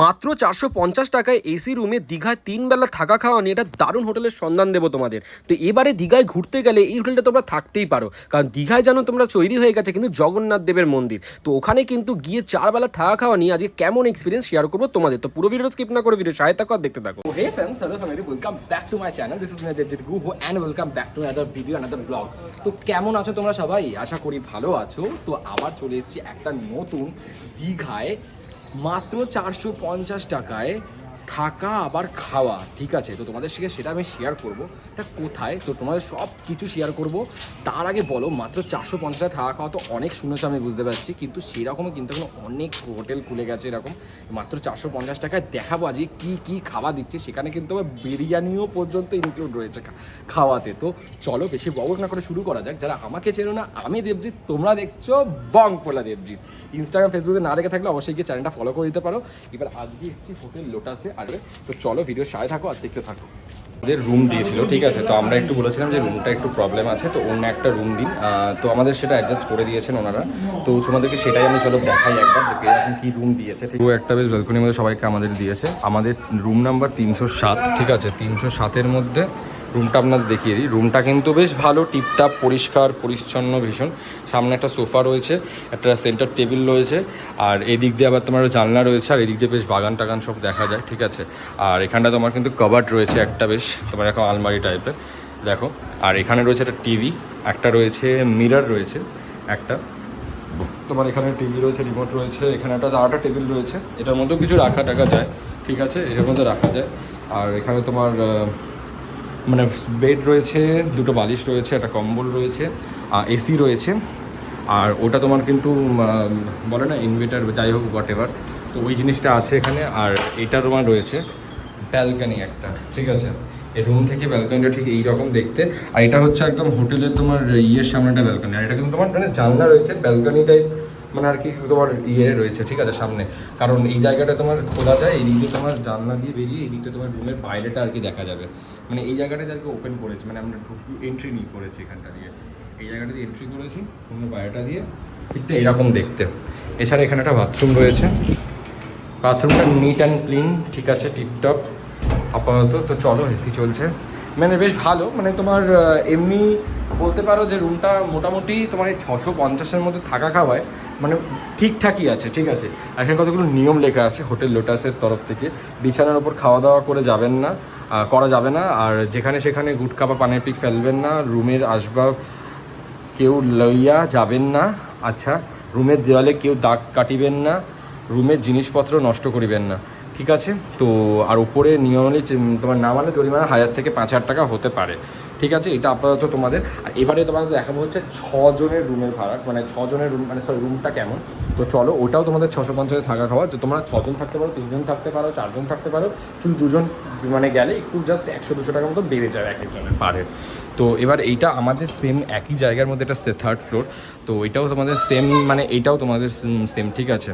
মাত্র চারশো পঞ্চাশ টাকায় এসি রুমে দীঘায় তিন বেলা থাকা খাওয়া নিয়ে এটা দারুণ হোটেলের সন্ধান দেবো তোমাদের। তো এবারে দীঘায় ঘুরতে গেলে এই হোটেলটা তোমরা থাকতেই পারো। কারণ দীঘায় জানো তোমরা তৈরি হয়ে গেছে কিন্তু জগন্নাথ দেবের মন্দির। তো ওখানে কিন্তু গিয়ে চার বেলা থাকা খাওয়া নিয়ে আজকে কেমন এক্সপিরিয়েন্স শেয়ার করব তোমাদের। তো পুরো ভিডিও স্কিপ না করে ভিডিও সহায়তা কর দেখতে থাকো. This is me Devjit Guho and welcome back to another video, another তো কেমন আছো তোমরা সবাই? আশা করি ভালো আছো। তো আবার চলে এসেছি একটা নতুন দীঘায় মাত্র চারশো পঞ্চাশ টাকায় থাকা আবার খাওয়া, ঠিক আছে? তো তোমাদের সাথে সেটা আমি শেয়ার করব। এটা কোথায়? তো তোমাদের সব কিছু শেয়ার করব। তার আগে বলো, মাত্র চারশো পঞ্চাশ থাকা খাওয়া তো অনেক শুনেছো আমি, বুঝতে পারছি। কিন্তু সেরকমও কিন্তু এখন অনেক হোটেল খুলে গেছে এরকম। মাত্র চারশো পঞ্চাশ টাকায় দেখাবো আজকে কী কী খাওয়া দিচ্ছে। সেখানে কিন্তু আবার বিরিয়ানিও পর্যন্ত ইনক্লুড রয়েছে খাওয়াতে। তো চলো, বেশি বক না করে শুরু করা যাক। যারা আমাকে চেনো না, আমি দেবজিৎ, তোমরা দেখছ বং পোলা দেবজিৎ। ইনস্টাগ্রাম ফেসবুকে না দেখে থাকলে অবশ্যই গিয়ে চ্যানেলটা ফলো করে দিতে পারো। এবার আজকে এসেছি হোটেল লোটাসে আর তো চলো ভিডিও সাথে থাকো আর দেখতে থাকো। আমাদের রুম দিয়েছিল ঠিক আছে? তো আমরা একটু বলেছিলাম যে রুমটা একটু প্রবলেম আছে তো অন্য একটা রুম দিন। তো আমাদের সেটা অ্যাডজাস্ট করে দিয়েছেন ওনারা। তো তোমাদেরকে সেটাই আমি চলো দেখাই একবার যে এরকম কি রুম দিয়েছে ঠিক একটা বেশ ব্যালকনির মধ্যে সবাইকে আমাদের দিয়েছে। আমাদের রুম নাম্বার তিনশো সাত ঠিক আছে? তিনশো সাতের মধ্যে রুমটা আপনাদের দেখিয়ে দিই। রুমটা কিন্তু বেশ ভালো, টিপটাপ, পরিষ্কার, পরিচ্ছন্ন, ভীষণ। সামনে একটা সোফা রয়েছে, একটা সেন্টার টেবিল রয়েছে, আর এদিক দিয়ে আবার তোমার জানলা রয়েছে, আর এদিক দিয়ে বেশ বাগান টাগান সব দেখা যায়, ঠিক আছে? আর এখানটা তোমার কিন্তু কভার্ড রয়েছে, একটা বেশ, তোমার এখন আলমারি টাইপের, দেখো। আর এখানে রয়েছে একটা টিভি, একটা রয়েছে, মিরর রয়েছে, একটা। তোমার এখানে টিভি রয়েছে, রিমোট রয়েছে, এখানে একটা আরেকটা টেবিল রয়েছে। এটার মধ্যেও কিছু রাখা টাকা যায়, ঠিক আছে? এটার মধ্যে রাখা যায়। আর এখানে তোমার মানে বেড রয়েছে, দুটো বালিশ রয়েছে, একটা কম্বল রয়েছে এসি রয়েছে। আর ওটা তোমার কিন্তু বলে না ইনভার্টার যাই হোক হোয়াট এভার তো ওই জিনিসটা আছে এখানে, আর এটা তোমার রয়েছে ব্যালকানি একটা, ঠিক আছে? রুম থেকে ব্যালকানিটা ঠিক এই রকম দেখতে। আর এটা হচ্ছে একদম হোটেলের তোমার ইয়ের সামনেটা ব্যালকানি আর এটা কিন্তু তোমার মানে জানলা রয়েছে ব্যালকানি টাইপ মানে আর কি তোমার ইয়ে রয়েছে, ঠিক আছে, সামনে। কারণ এই জায়গাটা তোমার খোলা যায়, এই দিকে তোমার জানলা দিয়ে বেরিয়ে এই দিকটা তোমার রুমের বাইরেটা আর কি দেখা যাবে। মানে এই জায়গাটাতে আর কি ওপেন করেছে মানে আমরা এন্ট্রি নিয়ে করেছি এখানটা দিয়ে। এই জায়গাটা দিয়ে এন্ট্রি করেছি, রুমের বাইরেটা দিয়ে ঠিকটা এরকম দেখতে। এছাড়া এখানে একটা বাথরুম রয়েছে। বাথরুমটা নিট অ্যান্ড ক্লিন ঠিক আছে টিপটপ আপাতত। তো চলো এসি চলছে। মানে বেশ ভালো মানে তোমার এমনি বলতে পারো যে রুমটা মোটামুটি তোমার এই ছশো পঞ্চাশের মধ্যে থাকা খাওয়ায়। মানে ঠিকঠাকই আছে, ঠিক আছে। আর এখানে কতগুলো নিয়ম লেখা আছে, হোটেল লোটাসের তরফ থেকে। বিছানার ওপর খাওয়া দাওয়া করে যাবেন না করা যাবে না। আর যেখানে সেখানে গুটকা বা পানের পিক ফেলবেন না, রুমের আসবাব কেউ লইয়া যাবেন না। আচ্ছা রুমের দেওয়ালে কেউ দাগ কাটিবেন না, রুমের জিনিসপত্র নষ্ট করিবেন না, ঠিক আছে? তো, আর উপরে নিয়মে তোমার না মানে জরিমানা হাজার থেকে পাঁচ হাজার টাকা হতে পারে। ঠিক আছে? এটা আপাতত তোমাদের। আর এবারে তোমাদের দেখাবো হচ্ছে ছজনের রুমের ভাড়া মানে ছজনের রুম মানে সরি রুমটা কেমন? তো চলো, ওটাও তোমাদের ছশো পঞ্চাশে থাকা খাওয়া যে তোমরা ছজন থাকতে পারো, তিনজন থাকতে পারো, চারজন থাকতে পারো। শুধু দুজন মানে গেলে একটু জাস্ট একশো, দুশো টাকার মতো বেড়ে যায় এক একজনের পারের তো এবার এইটা আমাদের সেম একই জায়গার মধ্যে এটা থার্ড ফ্লোর তো এটাও তোমাদের সেম মানে এইটাও তোমাদের সেম ঠিক আছে?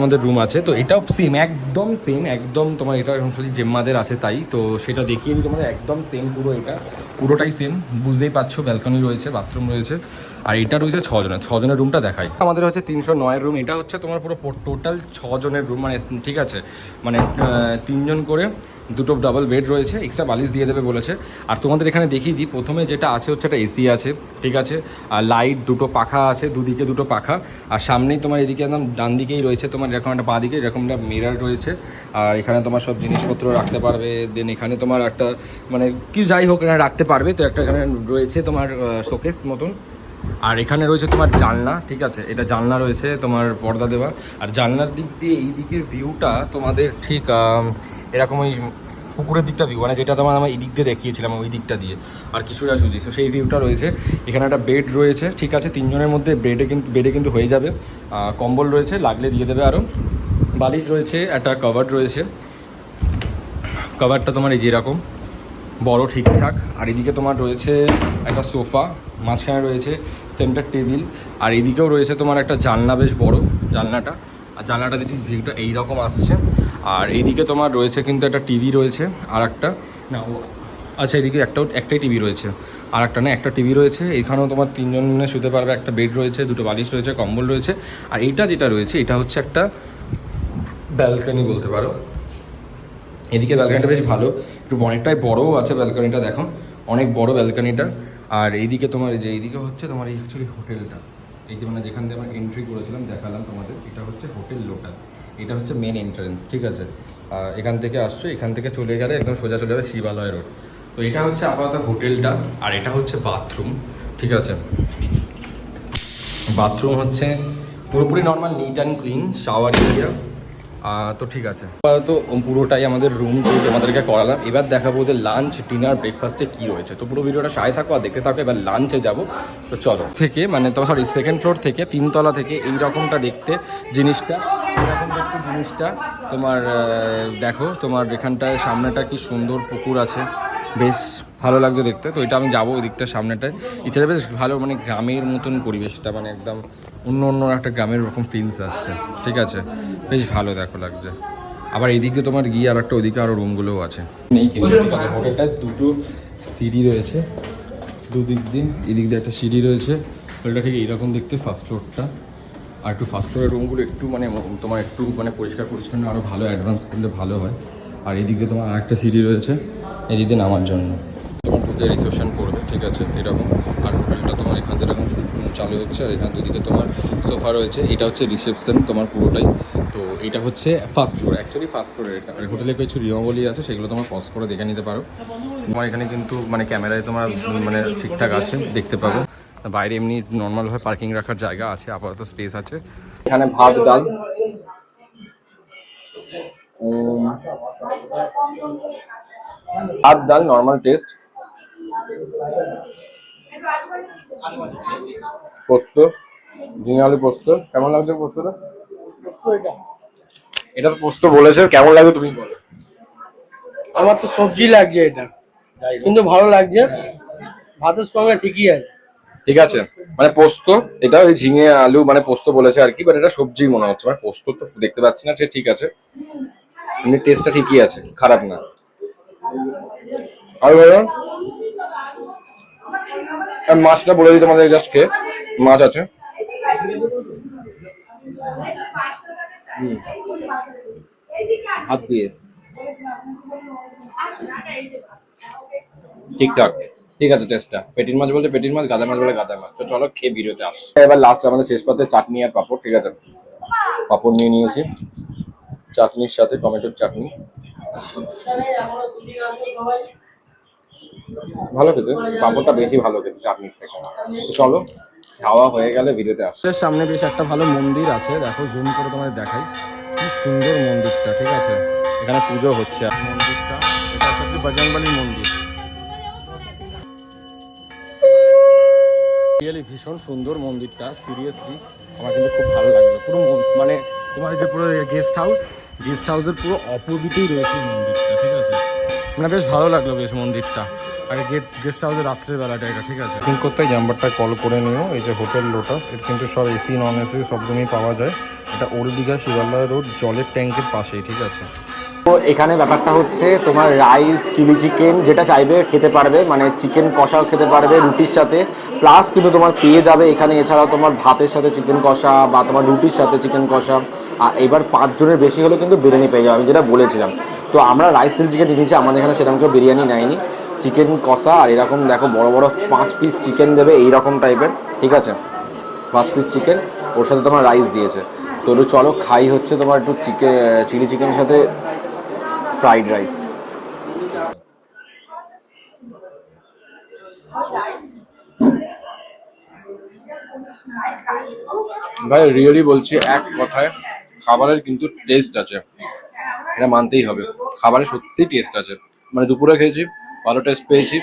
আমাদের রুম আছে। তো এটাও সেম একদম সেম একদম তোমার এটা এখন খালি জেম্মাদের আছে তাই। তো সেটা দেখিয়ে দিই তোমাদের, একদম সেম পুরো এটা। পুরোটাই সেম বুঝতেই পারছ ব্যালকনি রয়েছে বাথরুম রয়েছে, আর এটা রয়েছে ছজনের ছজনের রুমটা দেখাই। আমাদের হচ্ছে তিনশো নয়ের রুম এটা হচ্ছে তোমার পুরো টোটাল ছজনের রুম মানে ঠিক আছে মানে তিনজন করে দুটো ডাবল বেড রয়েছে এক্সট্রা বালিশ দিয়ে দেবে বলেছে। আর তোমাদের এখানে দেখিয়ে দিই, প্রথমে যেটা আছে হচ্ছে একটা এসি আছে, ঠিক আছে? আর লাইট দুটো পাখা আছে, দুদিকে দুটো পাখা। আর সামনেই তোমার এদিকে একদম ডান দিকেই রয়েছে তোমার, এরকম একটা বাঁ দিকে এরকম একটা মিরার রয়েছে। আর এখানে তোমার সব জিনিসপত্র রাখতে পারবে দেন এখানে তোমার একটা মানে কি যাই হোক এখানে রাখতে পারবে। তো একটা এখানে রয়েছে তোমার শোকেস মতন। আর এখানে রয়েছে তোমার জানলা, ঠিক আছে? এটা জানলা রয়েছে তোমার পর্দা দেওয়া। আর জানলার দিক দিয়ে এই দিকের ভিউটা তোমাদের ঠিক এরকম ওই পুকুরের দিকটা ভিউ মানে যেটা তোমার আমার এই দিক দিয়ে দেখিয়েছিলাম ওই দিকটা দিয়ে। আর কিছুটা সুজি, তো সেই ভিউটা রয়েছে। এখানে একটা বেড রয়েছে, ঠিক আছে? তিনজনের মধ্যে বেডে কিন্তু বেডে কিন্তু হয়ে যাবে। কম্বল রয়েছে, লাগলে দিয়ে দেবে আরও বালিশ রয়েছে, একটা কভার রয়েছে। কভারটা তোমার এই যেরকম বড় ঠিকঠাক। আর এদিকে তোমার রয়েছে একটা সোফা, মাঝখানে রয়েছে সেন্টার টেবিল আর এদিকেও রয়েছে তোমার একটা জানলা বেশ বড় জানলাটা। আর জানলাটা দিকে ভিউটা এইরকম আসছে। আর এইদিকে তোমার রয়েছে কিন্তু একটা টিভি রয়েছে আর একটা না আচ্ছা এদিকে একটাও, একটাই টিভি রয়েছে আর একটা না, একটা টিভি রয়েছে। এখানেও তোমার তিনজন তিনজনে শুতে পারবে, একটা বেড রয়েছে, দুটো বালিশ রয়েছে, কম্বল রয়েছে। আর এইটা যেটা রয়েছে, এটা হচ্ছে একটা ব্যালকনি বলতে পারো। এদিকে ব্যালকনিটা বেশ ভালো, একটু অনেকটাই বড়ও আছে ব্যালকনিটা দেখো। অনেক বড় ব্যালকনিটা আর এইদিকে তোমার যে এইদিকে হচ্ছে তোমার এই অ্যাকচুয়ালি হোটেলটা এই যে মানে যেখান দিয়ে আমরা এন্ট্রি করেছিলাম, দেখালাম তোমাদের, এটা হচ্ছে হোটেল লোটাস এটা হচ্ছে মেন এন্ট্রান্স ঠিক আছে? এখান থেকে আসছো, এখান থেকে চলে গেলে একদম সোজা চলে যাবে শিবালয় রোড তো এটা হচ্ছে আপাতত হোটেলটা আর এটা হচ্ছে বাথরুম ঠিক আছে? বাথরুম হচ্ছে পুরোপুরি normal neat and clean shower area তো ঠিক আছে। আপাতত পুরোটাই আমাদের রুম টুর আমাদেরকে করালাম। এবার দেখাবো যে লাঞ্চ ডিনার ব্রেকফাস্টে কী রয়েছে। তো পুরো ভিডিওটা সাথে থাকো আর দেখতে থাকো, এবার লাঞ্চে যাব। তো চলো। থেকে মানে তো সরি সেকেন্ড ফ্লোর থেকে, তিনতলা থেকে এই রকমটা দেখতে জিনিসটা। এরকম দেখতে জিনিসটা। তোমার দেখো, তোমার এখানটায় সামনেটা কি সুন্দর পুকুর আছে। বেশ ভালো লাগছে দেখতে। তো এটা আমি যাব ওই দিকটা সামনেটায়। ইচ্ছা বেশ ভালো মানে গ্রামের মতন পরিবেশটা মানে একদম অন্য অন্য একটা গ্রামের রকম ফিলস আছে। ঠিক আছে? বেশ ভালো দেখো লাগছে। আবার এদিকে তোমার গিয়ে আর একটা ওইদিকে আরও রুমগুলোও আছে কিন্তু দুটো সিঁড়ি রয়েছে। দুদিক দিয়ে এদিক দিয়ে একটা সিঁড়ি রয়েছে। হোটেলটা ঠিক এইরকম দেখতে ফার্স্ট ফ্লোরটা আর একটু ফার্স্ট ফ্লোরের রুমগুলো একটু মানে তোমার একটু মানে পরিষ্কার, পরিচ্ছন্ন আরও ভালো অ্যাডভান্স করলে ভালো হয়। আর এদিকে তোমার আরেকটা সিঁড়ি রয়েছে। এদিকে নামার জন্য। তোমার রিসেপশন করবে, ঠিক আছে? এরকম। আর হোটেলটা তোমার এখান থেকে এরকম চালু হচ্ছে আর এখান দুদিকে তোমার সোফা রয়েছে। এটা হচ্ছে রিসেপশন তোমার পুরোটাই। তো এটা হচ্ছে ফার্স্ট ফ্লোর অ্যাকচুয়ালি ফার্স্ট ফ্লোরে এটা। আর হোটেলে কিছু নিয়মাবলী আছে, সেগুলো তোমার পজ করে দেখে নিতে পারো। তোমার এখানে কিন্তু মানে ক্যামেরায় তোমার মানে ঠিকঠাক আছে, দেখতে পাবো। বাইরে এমনি নর্মালভাবে পার্কিং রাখার জায়গা আছে, আপাতত স্পেস আছে। এখানে ভাত, ডাল। ভাত, ডাল নর্মাল টেস্ট পোস্ত ঝিঙে আলু পোস্ত কেমন লাগছে পোস্তটা? এটা তো পোস্ত বলেছে কেমন লাগবে তুমি বলো। আমার তো সবজি লাগছে এটা। কিন্তু ভালো লাগছে। ভাতের সঙ্গে ঠিকই আছে। ঠিক আছে। মানে পোস্ত এটা ওই ঝিঙে আলু মানে পোস্ত বলেছে আর কি বাট এটা সবজি মনে হচ্ছে। মানে পোস্ত তো দেখতে পাচ্ছি না সে ঠিক আছে। এমনি টেস্টটা ঠিকই আছে খারাপ না। আর আর মাছটা বলে দিই তোমাদের জাস্ট খেয়ে। মাছ আছে। হাত দিয়ে। ঠিকঠাক। ঠিক আছে টেস্টটা পেটির মাছ বলতে পেটির মাছ গাদা মাছ বলে গাদা মাছ। তো চলো খেয়ে বিরতে আস। এবার লাস্ট আমাদের শেষ পাতে চাটনি আর পাপড় ঠিক আছে? পাপড় নিয়ে নিয়েছি। চাটনির সাথে টমেটোর চাটনি। ভালো খেতে, পাপড়টা বেশি ভালো খেতে, চাটনির থেকে। চলো, খাওয়া হয়ে গেলে ভিডিওতে আস। সামনে বেশ একটা ভালো মন্দির আছে, দেখো জুম করে তোমাদের দেখাই। কি সুন্দর মন্দিরটা, ঠিক আছে? এখানে পুজো হচ্ছে। মন্দিরটা, এটা হচ্ছে বজরংবলী মন্দির। রিয়েলি ভীষণ সুন্দর মন্দিরটা সিরিয়াসলি আমার কিন্তু খুব ভালো লাগল। পুরো মানে তোমার যে পুরো গেস্ট হাউস গেস্ট হাউসের পুরো অপোজিটেই রয়েছে মন্দিরটা, ঠিক আছে? মানে বেশ ভালো লাগল বেশ মন্দিরটা। আর গেট গেস্ট হাউসের রাত্রের বেলাটা এটা ঠিক আছে? বুকিং করতে নাম্বারটা কল করে নিও এই যে হোটেল লোটাস এটা কিন্তু সব এসি নন এসি সব রুমই পাওয়া যায়। এটা ওল্ড দীঘা শিবালয় রোড জলের ট্যাঙ্কের পাশেই ঠিক আছে? তো এখানে ব্যাপারটা হচ্ছে তোমার রাইস চিলি চিকেন যেটা চাইবে খেতে পারবে মানে চিকেন কষাও খেতে পারবে রুটির সাথে। প্লাস কিন্তু তোমার পেয়ে যাবে এখানে এছাড়াও তোমার ভাতের সাথে চিকেন কষা বা তোমার রুটির সাথে চিকেন কষা। আর এবার পাঁচজনের বেশি হলে কিন্তু বিরিয়ানি পেয়ে যাবে আমি যেটা বলেছিলাম। তো আমরা রাইস চিলি চিকেন নিয়েছি আমাদের এখানে সেরকম কেউ বিরিয়ানি নেয়নি। চিকেন কষা আর এরকম দেখো বড় বড় পাঁচ পিস চিকেন দেবে, এইরকম টাইপের ঠিক আছে? পাঁচ পিস চিকেন ওর সাথে তোমার রাইস দিয়েছে। তো একটু চলো, খাই হচ্ছে তোমার একটু চিকেন চিলি চিকেনের সাথে ফ্রাইড রাইস ভাই রিয়েলি বলছি এক কথায়, খাবারের কিন্তু টেস্ট আছে। এটা মানতেই হবে। খাবারে সত্যি টেস্ট আছে। মানে দুপুরে খেয়েছি, ভালো টেস্ট পেয়েছি,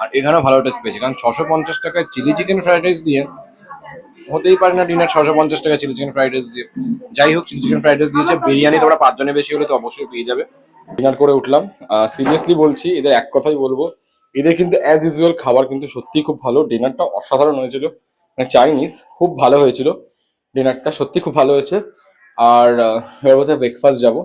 আর এখানেও ভালো টেস্ট পেয়েছি। কারণ ছশো পঞ্চাশ টাকায় চিলি চিকেন ফ্রাইড রাইস দিয়ে হতেই পারে না ডিনার ছশো পঞ্চাশ টাকা চিলি চিকেন ফ্রাইড রাইস দিয়ে। যাই হোক চিলি চিকেন ফ্রাইড রাইস দিয়েছে, বিরিয়ানি তোমরা পাঁচজনের বেশি হলে তো অবশ্যই পেয়ে যাবে। ডিনার করে উঠলাম। সিরিয়াসলি বলছি, এদের এক কথাই বলব, এদের কিন্তু অ্যাজ ইউজুয়াল খাবার কিন্তু সত্যি খুব ভালো। ডিনারটা অসাধারণ হয়েছিল। মানে চাইনিজ খুব ভালো হয়েছিল। ডিনারটা সত্যি খুব ভালো হয়েছে। আর এবার বোধহয় ব্রেকফাস্ট যাব।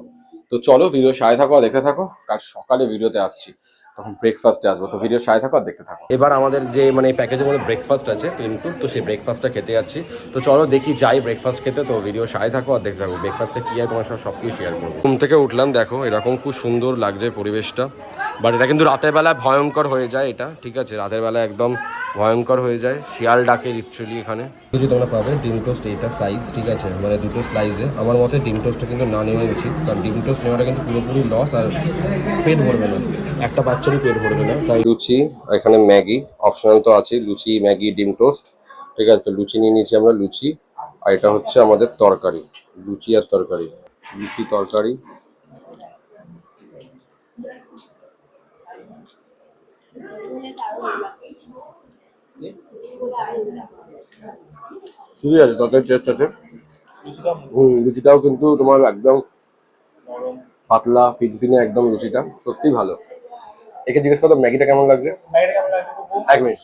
তো চলো ভিডিও সাড়ে থাকো দেখতে থাকো। কাল সকালে ভিডিওতে আসছি। তখন ব্রেকফাস্টে আসব। তো ভিডিও সাড়ে থাকো আর দেখতে থাকো। এবার আমাদের যে মানে প্যাকেজের মধ্যে ব্রেকফাস্ট আছে, কিন্তু তো সেই ব্রেকফাস্টটা খেতে যাচ্ছি। তো চলো দেখি যাই ব্রেকফাস্ট খেতে। তো ভিডিও সাড়ে থাকো আর দেখতে থাকো। ব্রেকফাস্টে কী হয় তোমার সব কিছু শেয়ার করব। ঘুম থেকে উঠলাম, দেখো, এরকম খুব সুন্দর লাগছে পরিবেশটা। বাট এটা কিন্তু রাতের বেলা ভয়ঙ্কর হয়ে যায় এটা ঠিক আছে? রাতের বেলা একদম ভয়ঙ্কর হয়ে যায় শিয়াল ডাকে লিটারালি এখানে। যদি তোমরা পাবে ডিম টোস্ট এইটা সাইজ ঠিক আছে? মানে দুটো স্লাইজে আমার মতে ডিম টোস্টটা কিন্তু না নেওয়াই উচিত কারণ ডিম টোস্ট নেওয়াটা কিন্তু পুরোপুরি লস আর পেট ভরবে না। একটা বাচ্চারই পেট ভরবে না। তাই লুচি এখানে ম্যাগি অপশনাল তো আছে লুচি ম্যাগি ডিম টোস্ট ঠিক আছে? তো লুচি নিয়ে নিয়েছি আমরা লুচি। আর এটা হচ্ছে আমাদের তরকারি লুচি আর তরকারি লুচি তরকারি। ঠিক আছে টেস্ট আছে। হুম লুচিটাও কিন্তু তোমার একদম পাতলা ফিটফিনে একদম লুচিটা। সত্যি ভালো। একে জিজ্ঞেস করতো ম্যাগিটা কেমন লাগছে? এক মিনিট।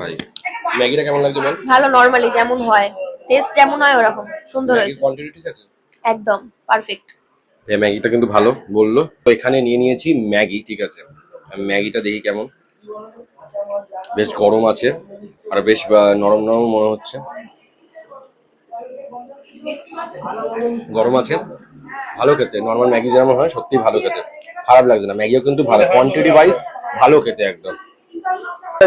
ভাই। ম্যাগিটা কেমন লাগছে বল? ভালো নর্মালি যেমন হয়। টেস্ট যেমন হয় ওরকম। সুন্দর হয়েছে। কোয়ান্টিটি ঠিক আছে? একদম পারফেক্ট এই ম্যাগিটা কিন্তু ভালো বলল। তো এখানে নিয়ে নিয়েছি ম্যাগি, ঠিক আছে? ম্যাগিটা দেখি কেমন। বেশ গরম আছে, আর বেশ নরম নরম মনে হচ্ছে। গরম আছে। ভালো খেতে নর্মাল ম্যাগি যেমন হয় সত্যি ভালো খেতে। খারাপ লাগছে না, ম্যাগিও কিন্তু ভালো কোয়ান্টিটি ওয়াইজ ভালো খেতে একদম।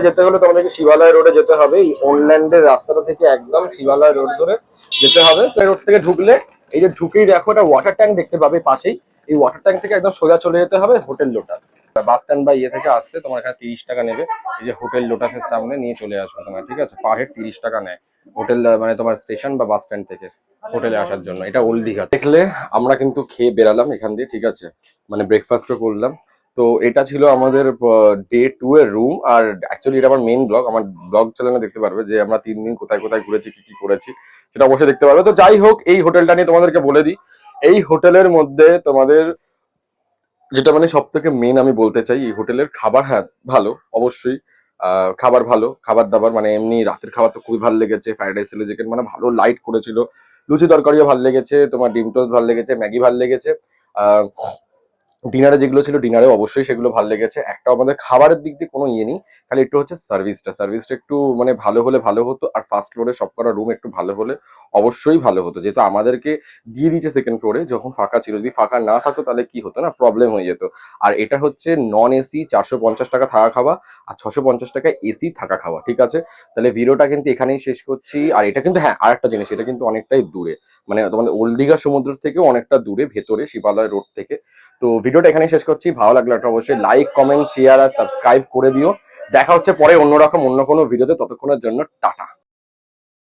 যেতে হলে তোমাদেরকে শিবালয় রোডে যেতে হবে, এই অনল্যান্ডের রাস্তাটা থেকে একদম শিবালয় রোড ধরে যেতে হবে। রোড থেকে ঢুকলে এই যে ঢুকেই দেখো একটা ওয়াটার ট্যাঙ্ক দেখতে পাবে পাশেই। এই ওয়াটার ট্যাঙ্ক থেকে একদম সোজা চলে যেতে হবে হোটেল লোটাস বাস স্ট্যান্ড বা ইয়ে থেকে আসতে তোমার এখানে তিরিশ টাকা নেবে। এই যে হোটেল লোটাসের সামনে নিয়ে চলে আসবে তোমার ঠিক আছে? পার হেড তিরিশ টাকা নেয়। হোটেল মানে তোমার স্টেশন বা বাস স্ট্যান্ড থেকে হোটেলে আসার জন্য। এটা ওল্ড দীঘা। দেখলে আমরা কিন্তু খেয়ে বেরালাম এখান দিয়ে, ঠিক আছে? মানে ব্রেকফাস্টও করলাম। তো এটা ছিল আমাদের ডে টু এর রুম আর অ্যাকচুয়ালি এটা আমার মেন ব্লগ আমার ব্লগ চ্যানেলে দেখতে পারবে যে আমরা তিন দিন কোথায় কোথায় ঘুরেছি, কি কি করেছি। সেটা অবশ্যই দেখতে পারবে। তো যাই হোক, এই হোটেলটা নিয়ে তোমাদেরকে বলে দিই। এই হোটেলের মধ্যে তোমাদের যেটা মানে সব থেকে মেন আমি বলতে চাই, এই হোটেলের খাবার হ্যাঁ ভালো, অবশ্যই। খাবার ভালো, খাবার দাবার মানে এমনি রাতের খাবার তো খুবই ভালো লেগেছে ফ্রাইড রাইস চিলি চিকেন মানে ভালো লাইট করেছিল। লুচি তরকারিও ভালো লেগেছে, তোমার ডিম টোস্ট ভালো লেগেছে, ম্যাগি ভালো লেগেছে। ডিনারে যেগুলো ছিল ডিনারে অবশ্যই সেগুলো ভালো লেগেছে। একটা আমাদের খাবারের দিক দিয়ে কোনো ইয়ে নেই, খালি একটু হচ্ছে সার্ভিসটা সার্ভিসটা একটু মানে ভালো হলে ভালো হতো আর ফার্স্ট ফ্লোরে সব কটা রুম একটু ভালো হলে অবশ্যই ভালো হতো। যেহেতু আমাদেরকে দিয়ে দিয়েছে সেকেন্ড ফ্লোরে যখন ফাঁকা ছিল, যদি ফাঁকা না থাকতো তাহলে কি হতো না? প্রবলেম হয়ে যেত। আর এটা হচ্ছে নন এসি চারশো পঞ্চাশ টাকা থাকা খাওয়া আর ছশো পঞ্চাশ টাকা এসি থাকা খাওয়া, ঠিক আছে? তাহলে ভিডিওটা কিন্তু এখানেই শেষ করছি। আর এটা কিন্তু হ্যাঁ আর একটা জিনিস, এটা কিন্তু অনেকটাই দূরে। মানে তোমাদের ওল্ড দীঘা সমুদ্র থেকেও অনেকটা দূরে, ভেতরে শিবালয় রোড থেকে। তো ভিডিওটা এখানে শেষ করছি। ভালো লাগল একটা অবশ্যই লাইক কমেন্ট শেয়ার আর সাবস্ক্রাইব করে দিও। দেখা হচ্ছে পরে অন্যরকম, অন্য কোনো ভিডিওতে। ততক্ষণের জন্য টাটা।